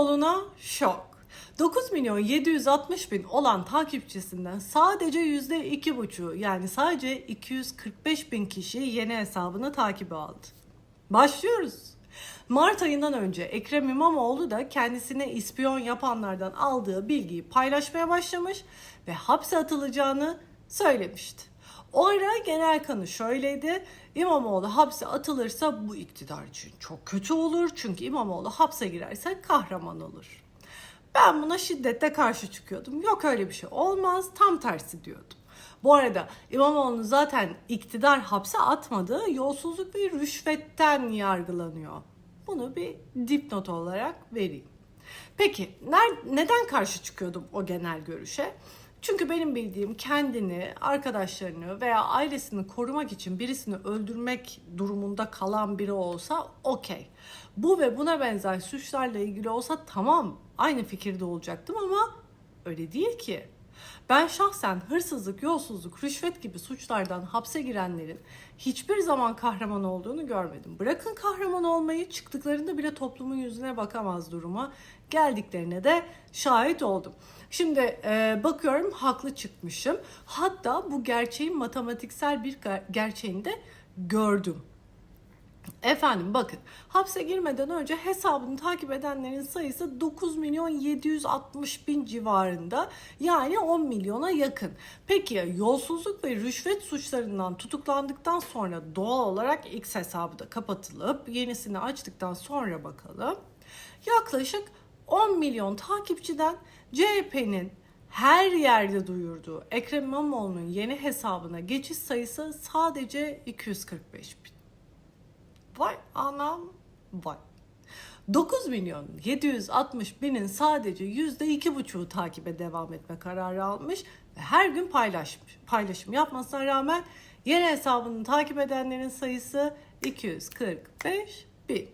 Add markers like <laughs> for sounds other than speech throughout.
İmamoğlu'na şok. 9 milyon 760 bin olan takipçisinden sadece yüzde iki buçuğu yani sadece 245 bin kişi yeni hesabını takibe aldı. Başlıyoruz. Mart ayından önce Ekrem İmamoğlu da kendisine ispiyon yapanlardan aldığı bilgiyi paylaşmaya başlamış ve hapse atılacağını söylemişti. O ara genel kanı şöyleydi. İmamoğlu hapse atılırsa bu iktidar için çok kötü olur. Çünkü İmamoğlu hapse girerse kahraman olur. Ben buna şiddetle karşı çıkıyordum. Yok öyle bir şey olmaz. Tam tersi diyordum. Bu arada İmamoğlu zaten iktidar hapse atmadı. Yolsuzluk ve rüşvetten yargılanıyor. Bunu bir dipnot olarak vereyim. Peki neden karşı çıkıyordum o genel görüşe? Çünkü benim bildiğim kendini, arkadaşlarını veya ailesini korumak için birisini öldürmek durumunda kalan biri olsa okey. Bu ve buna benzer suçlarla ilgili olsa tamam aynı fikirde olacaktım ama öyle değil ki. Ben şahsen hırsızlık, yolsuzluk, rüşvet gibi suçlardan hapse girenlerin hiçbir zaman kahraman olduğunu görmedim. Bırakın kahraman olmayı çıktıklarında bile toplumun yüzüne bakamaz duruma geldiklerine de şahit oldum. Şimdi e, bakıyorum haklı çıkmışım. Hatta bu gerçeğin matematiksel bir ger- gerçeğini de gördüm. Efendim bakın hapse girmeden önce hesabını takip edenlerin sayısı 9 milyon 760 bin civarında yani 10 milyona yakın. Peki yolsuzluk ve rüşvet suçlarından tutuklandıktan sonra doğal olarak X hesabı da kapatılıp yenisini açtıktan sonra bakalım. Yaklaşık 10 milyon takipçiden CHP'nin her yerde duyurduğu Ekrem İmamoğlu'nun yeni hesabına geçiş sayısı sadece 245 bin. Vay anam vay. 9 milyon 760 binin sadece yüzde iki buçuğu takibe devam etme kararı almış ve her gün paylaşmış. Paylaşım yapmasına rağmen yeni hesabını takip edenlerin sayısı 245 bin.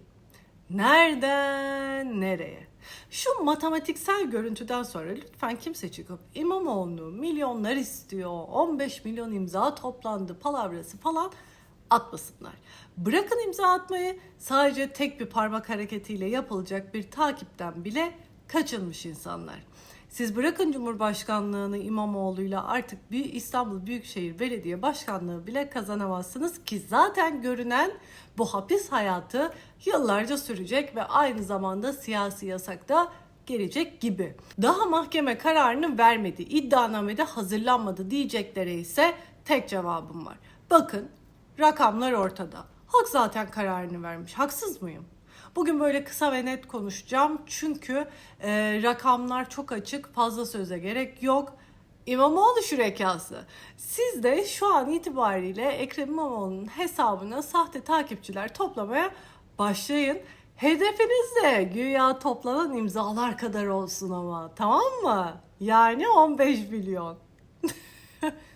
Nereden nereye? Şu matematiksel görüntüden sonra lütfen kimse çıkıp İmamoğlu milyonlar istiyor, 15 milyon imza toplandı palavrası falan atmasınlar. Bırakın imza atmayı sadece tek bir parmak hareketiyle yapılacak bir takipten bile kaçınmış insanlar. Siz bırakın Cumhurbaşkanlığını İmamoğlu'yla artık bir İstanbul Büyükşehir Belediye Başkanlığı bile kazanamazsınız ki zaten görünen bu hapis hayatı yıllarca sürecek ve aynı zamanda siyasi yasakta gelecek gibi. Daha mahkeme kararını vermedi, iddianamede hazırlanmadı diyeceklere ise tek cevabım var. Bakın rakamlar ortada. Halk zaten kararını vermiş. Haksız mıyım? Bugün böyle kısa ve net konuşacağım. Çünkü e, rakamlar çok açık. Fazla söze gerek yok. İmamoğlu şürekası. Siz de şu an itibariyle Ekrem İmamoğlu'nun hesabına sahte takipçiler toplamaya başlayın. Hedefiniz de güya toplanan imzalar kadar olsun ama tamam mı? Yani 15 milyon. <laughs>